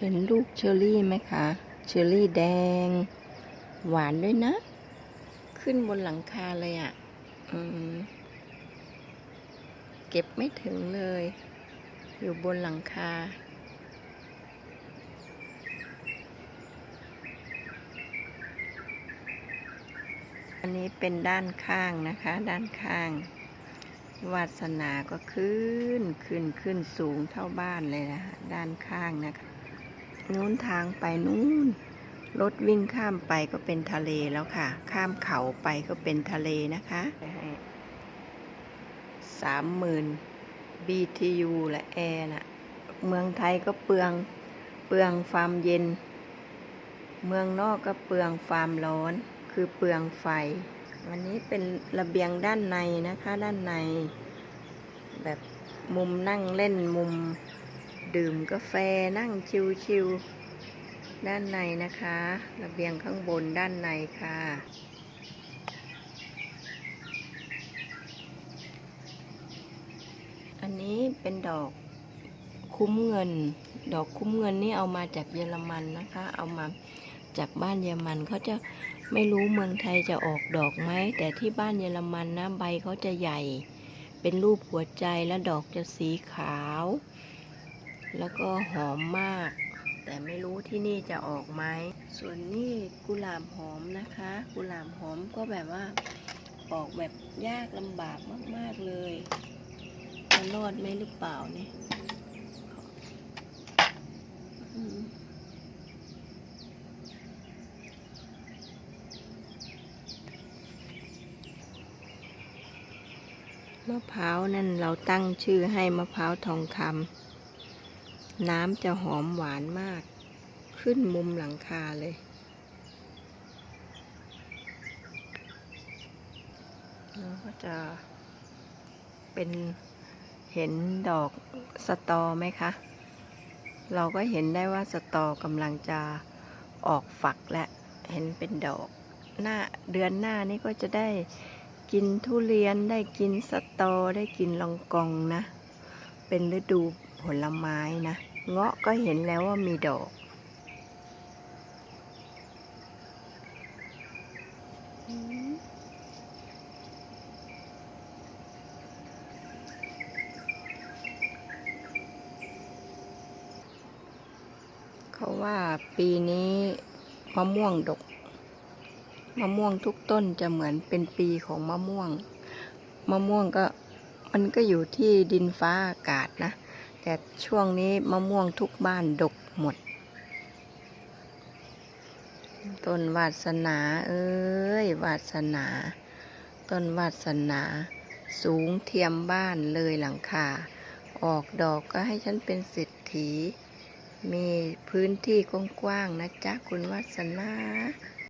เห็นลูกเชอรี่ไหมคะ เชอรี่แดง หวานด้วยนะ ขึ้นบนหลังคาเลยอะ่ะเก็บไม่ถึงเลย อยู่บนหลังคา อันนี้เป็นด้านข้างนะคะ ด้านข้าง วาสนาก็ขึ้น ขึ้นขึ้นสูงเท่าบ้านเลยนะคะด้านข้างนะคะ นู้นทางไปนู้นรถวิ่งข้ามไปก็เป็นทะเลแล้วค่ะ ข้ามเขาไปก็เป็นทะเลนะคะสามหมื่น BTU และแอร์น่ะ เมืองไทยก็เปลือง เปลืองความเย็น เมืองนอกก็เปลืองความร้อน คือเปลืองไฟ วันนี้เป็นระเบียงด้านในนะคะ ด้านใน แบบมุมนั่งเล่นมุม ดื่มกาแฟนั่งชิวๆด้านในนะคะ ระเบียงข้างบนด้านในค่ะ อันนี้เป็นดอกคุ้มเงิน ดอกคุ้มเงินนี่เอามาจากเยอรมันนะคะ เอามาจากบ้านเยอรมันเขาจะไม่รู้เมืองไทยจะออกดอกไหมแต่ที่บ้านเยอรมันนะใบเขาจะใหญ่ เป็นรูปหัวใจและดอกจะสีขาว แล้วก็หอมมาก แต่ไม่รู้ที่นี่จะออกไหม ส่วนนี่กุหลาบหอมนะคะ กุหลาบหอมก็แบบว่าออกแบบยากลำบากมาก ๆ เลยจะรอดไหมหรือเปล่าเนี่ยมะพร้าวนั่นเราตั้งชื่อให้มะพร้าวทองคำ น้ำจะหอมหวานมาก ขึ้นมุมหลังคาเลย แล้วก็จะ เป็นเห็นดอกสตอไหมคะ เราก็เห็นได้ว่าสตอกำลังจะออกฝักและ เห็นเป็นดอก หน้าเดือนหน้านี้ก็จะได้กินทุเรียนได้กินสตอได้กินลองกองนะ เป็นฤดู ผลไม้นะ เงาะก็เห็นแล้วว่ามีดอกเขาว่าปีนี้มะม่วงดก มะม่วงทุกต้นจะเหมือนเป็นปีของมะม่วง มะม่วงก็มันก็อยู่ที่ดินฟ้าอากาศนะ แต่ช่วงนี้มะม่วงทุกบ้านดกหมด ต้นวาสนาเอ้ยวาสนา ต้นวาสนา สูงเทียมบ้านเลยหลังคา ออกดอกก็ให้ฉันเป็นเศรษฐี มีพื้นที่กว้างๆนะจ๊ะคุณวาสนา